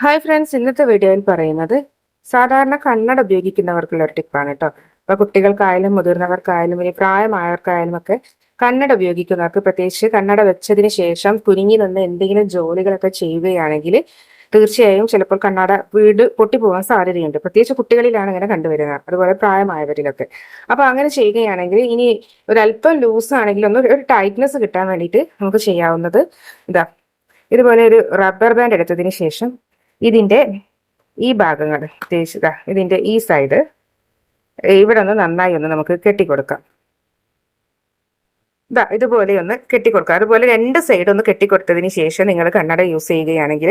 Hi friends ഇന്നത്തെ വീഡിയോയിൽ പറയുന്നത് സാധാരണ കണ്ണട ഉപയോഗിക്കുന്നവർക്കുള്ള ഒരു ടിപ്പാണ് കേട്ടോ ഇപ്പൊ കുട്ടികൾക്കായാലും മുതിർന്നവർക്കായാലും ഇനി പ്രായമായവർക്കായാലും ഒക്കെ കണ്ണട ഉപയോഗിക്കുന്നവർക്ക് പ്രത്യേകിച്ച് കണ്ണട വെച്ചതിന് ശേഷം കുരുങ്ങി നിന്ന് എന്തെങ്കിലും ജോലികളൊക്കെ ചെയ്യുകയാണെങ്കിൽ തീർച്ചയായും ചിലപ്പോൾ കണ്ണട വീട് പൊട്ടിപ്പോകാൻ സാധ്യതയുണ്ട്. പ്രത്യേകിച്ച് കുട്ടികളിലാണ് അങ്ങനെ കണ്ടുവരുന്നത്. അതുപോലെ പ്രായമായവരിലൊക്കെ. അപ്പൊ അങ്ങനെ ചെയ്യുകയാണെങ്കിൽ ഇനി ഒരല്പം ലൂസ് ആണെങ്കിൽ ഒന്ന് ഒരു ടൈറ്റ്നെസ് കിട്ടാൻ വേണ്ടിയിട്ട് നമുക്ക് ചെയ്യാവുന്നത് ഇതാ. ഇതുപോലെ ഒരു റബ്ബർ ബാൻഡ് എടുത്തതിന് ശേഷം ഇതിന്റെ ഈ ഭാഗങ്ങൾ ഇതിന്റെ ഈ സൈഡ് ഇവിടെ ഒന്ന് നന്നായി ഒന്ന് നമുക്ക് കെട്ടിക്കൊടുക്കാം. ഇതാ ഇതുപോലെ ഒന്ന് കെട്ടിക്കൊടുക്കുക. അതുപോലെ രണ്ട് സൈഡ് ഒന്ന് കെട്ടിക്കൊടുത്തതിന് ശേഷം നിങ്ങൾ കണ്ണട യൂസ് ചെയ്യുകയാണെങ്കിൽ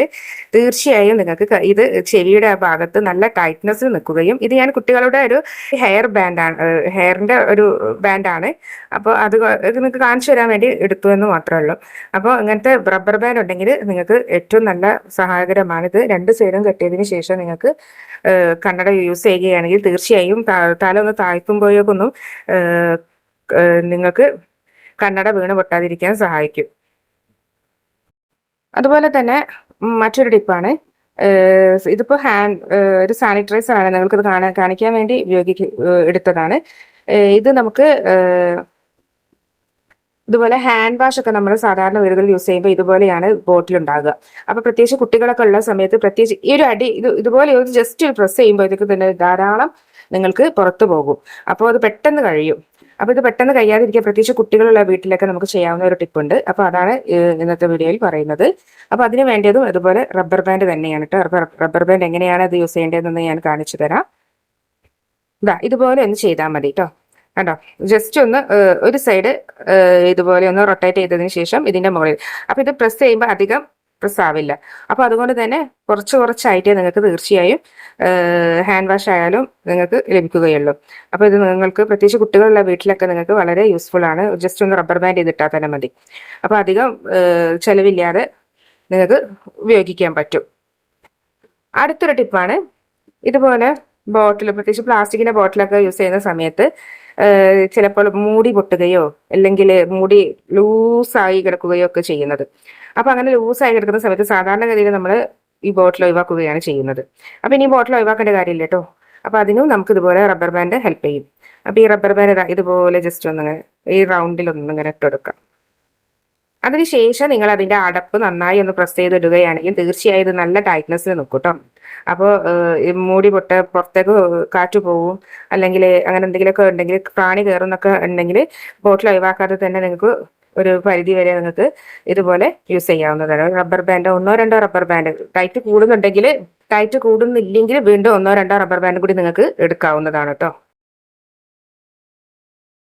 തീർച്ചയായും നിങ്ങൾക്ക് ഇത് ചെവിയുടെ ആ ഭാഗത്ത് നല്ല ടൈറ്റ്നസ് നിൽക്കുകയും ഇത് ഞാൻ കുട്ടികളുടെ ഒരു ഹെയർ ബാൻഡാണ് ഹെയറിന്റെ ഒരു ബാൻഡാണ് അപ്പോൾ അത് നിങ്ങൾക്ക് കാണിച്ചു തരാൻ വേണ്ടി എടുത്തു എന്ന് മാത്രമേ ഉള്ളൂ. അപ്പോൾ ഇങ്ങനത്തെ റബ്ബർ ബാൻഡ് ഉണ്ടെങ്കിൽ നിങ്ങൾക്ക് ഏറ്റവും നല്ല സഹായകരമാണ്. ഇത് രണ്ട് സൈഡും കെട്ടിയതിന് ശേഷം നിങ്ങൾക്ക് കണ്ണട യൂസ് ചെയ്യുകയാണെങ്കിൽ തീർച്ചയായും തല ഒന്ന് താഴ്ത്തുമ്പോഴേക്കൊന്നും നിങ്ങൾക്ക് കണ്ണട വീണ് പൊട്ടാതിരിക്കാൻ സഹായിക്കും. അതുപോലെ തന്നെ മറ്റൊരു ടിപ്പാണ് ഇതിപ്പോ ഹാൻഡ് ഒരു സാനിറ്റൈസർ ആണ് നിങ്ങൾക്കിത് കാണാൻ കാണിക്കാൻ വേണ്ടി ഉപയോഗിക്ക എടുത്തതാണ്. ഇത് നമുക്ക് ഇതുപോലെ ഹാൻഡ് വാഷ് ഒക്കെ നമ്മൾ സാധാരണ വീടുകളിൽ യൂസ് ചെയ്യുമ്പോൾ ഇതുപോലെയാണ് ബോട്ടിൽ ഉണ്ടാകുക അപ്പൊ പ്രത്യേകിച്ച് കുട്ടികളൊക്കെ ഉള്ള സമയത്ത് പ്രത്യേകിച്ച് ഈ ഒരു അടി ഇത് ഇതുപോലെ ഒരു ജസ്റ്റ് പ്രസ് ചെയ്യുമ്പോഴത്തേക്ക് തന്നെ ധാരാളം നിങ്ങൾക്ക് പുറത്തു പോകും. അപ്പോൾ അത് പെട്ടെന്ന് കഴിയും. അപ്പൊ ഇത് പെട്ടെന്ന് കഴിയാതിരിക്കാൻ പ്രത്യേകിച്ച് കുട്ടികളുള്ള വീട്ടിലൊക്കെ നമുക്ക് ചെയ്യാവുന്ന ഒരു ടിപ്പുണ്ട് അപ്പൊ അതാണ് ഇന്നത്തെ വീഡിയോയിൽ പറയുന്നത്. അപ്പൊ അതിന് വേണ്ടതും ഇതുപോലെ റബ്ബർ ബാൻഡ് തന്നെയാണ് കേട്ടോ റബ്ബർ റബ്ബർ ബാൻഡ് എങ്ങനെയാണ് അത് യൂസ് ചെയ്യേണ്ടതെന്ന് ഞാൻ കാണിച്ചു തരാം. ഇതാ ഇതുപോലെ ഒന്ന് ചെയ്താൽ മതി കേട്ടോ കണ്ടോ? ജസ്റ്റ് ഒന്ന് ഒരു സൈഡ് ഇതുപോലെ ഒന്ന് റൊട്ടേറ്റ് ചെയ്തതിന് ശേഷം ഇതിന്റെ മുകളിൽ. അപ്പൊ ഇത് പ്രസ് ചെയ്യുമ്പോൾ അധികം പ്രസ് ആവില്ല അപ്പൊ അതുകൊണ്ട് തന്നെ കുറച്ച് കുറച്ചായിട്ടേ നിങ്ങൾക്ക് തീർച്ചയായും ഹാൻഡ് വാഷ് ആയാലും നിങ്ങൾക്ക് ലഭിക്കുകയുള്ളൂ. അപ്പൊ ഇത് നിങ്ങൾക്ക് പ്രത്യേകിച്ച് കുട്ടികളുള്ള വീട്ടിലൊക്കെ നിങ്ങൾക്ക് വളരെ യൂസ്ഫുൾ ആണ്. ജസ്റ്റ് ഒന്ന് റബ്ബർ ബാൻഡ് ചെയ്തിട്ടാൽ തന്നെ മതി. അപ്പൊ അധികം ചിലവില്ലാതെ നിങ്ങൾക്ക് ഉപയോഗിക്കാൻ പറ്റും. അടുത്തൊരു ടിപ്പാണ് ഇതുപോലെ ബോട്ടിൽ പ്രത്യേകിച്ച് പ്ലാസ്റ്റിക്കിന്റെ ബോട്ടിലൊക്കെ യൂസ് ചെയ്യുന്ന സമയത്ത് ചിലപ്പോൾ മൂടി പൊട്ടുകയോ അല്ലെങ്കിൽ മൂടി ലൂസായി കിടക്കുകയോ ഒക്കെ ചെയ്യുന്നത്. അപ്പൊ അങ്ങനെ ലൂസായി കിടക്കുന്ന സമയത്ത് സാധാരണഗതിയിൽ നമ്മൾ ഈ ബോട്ടിൽ ഒഴിവാക്കുകയാണ് ചെയ്യുന്നത്. അപ്പൊ ഇനി ബോട്ടിൽ ഒഴിവാക്കേണ്ട കാര്യമില്ല കേട്ടോ. അപ്പൊ അതിനും നമുക്ക് ഇതുപോലെ റബ്ബർ ബാൻഡ് ഹെൽപ്പ് ചെയ്യും. അപ്പൊ ഈ റബ്ബർ ബാൻഡ് ഇതുപോലെ ജസ്റ്റ് ഒന്ന് ഈ റൗണ്ടിൽ ഒന്നിങ്ങനെ ഇട്ടെടുക്കാം അതിനുശേഷം നിങ്ങൾ അതിന്റെ അടപ്പ് നന്നായി ഒന്ന് പ്രസ് ചെയ്തിടുകയാണെങ്കിൽ തീർച്ചയായും ഇത് നല്ല ടൈറ്റ്നെസ്സിൽ നിൽക്കും കേട്ടോ അപ്പോൾ മൂടി പൊട്ട പുറത്തേക്ക് കാറ്റ് പോവും. അല്ലെങ്കിൽ അങ്ങനെ എന്തെങ്കിലുമൊക്കെ ഉണ്ടെങ്കിൽ പ്രാണി കയറുന്നൊക്കെ ഉണ്ടെങ്കിൽ ബോട്ടിൽ ഒഴിവാക്കാതെ തന്നെ നിങ്ങൾക്ക് ഒരു പരിധി വരെ നിങ്ങൾക്ക് ഇതുപോലെ യൂസ് ചെയ്യാവുന്നതാണ്. റബ്ബർ ബാൻഡ് ഒന്നോ രണ്ടോ റബ്ബർ ബാൻഡ് ടൈറ്റ് കൂടുന്നുണ്ടെങ്കിൽ ടൈറ്റ് കൂടുന്നില്ലെങ്കിൽ വീണ്ടും ഒന്നോ രണ്ടോ റബ്ബർ ബാൻഡ് കൂടി നിങ്ങൾക്ക് എടുക്കാവുന്നതാണ് കേട്ടോ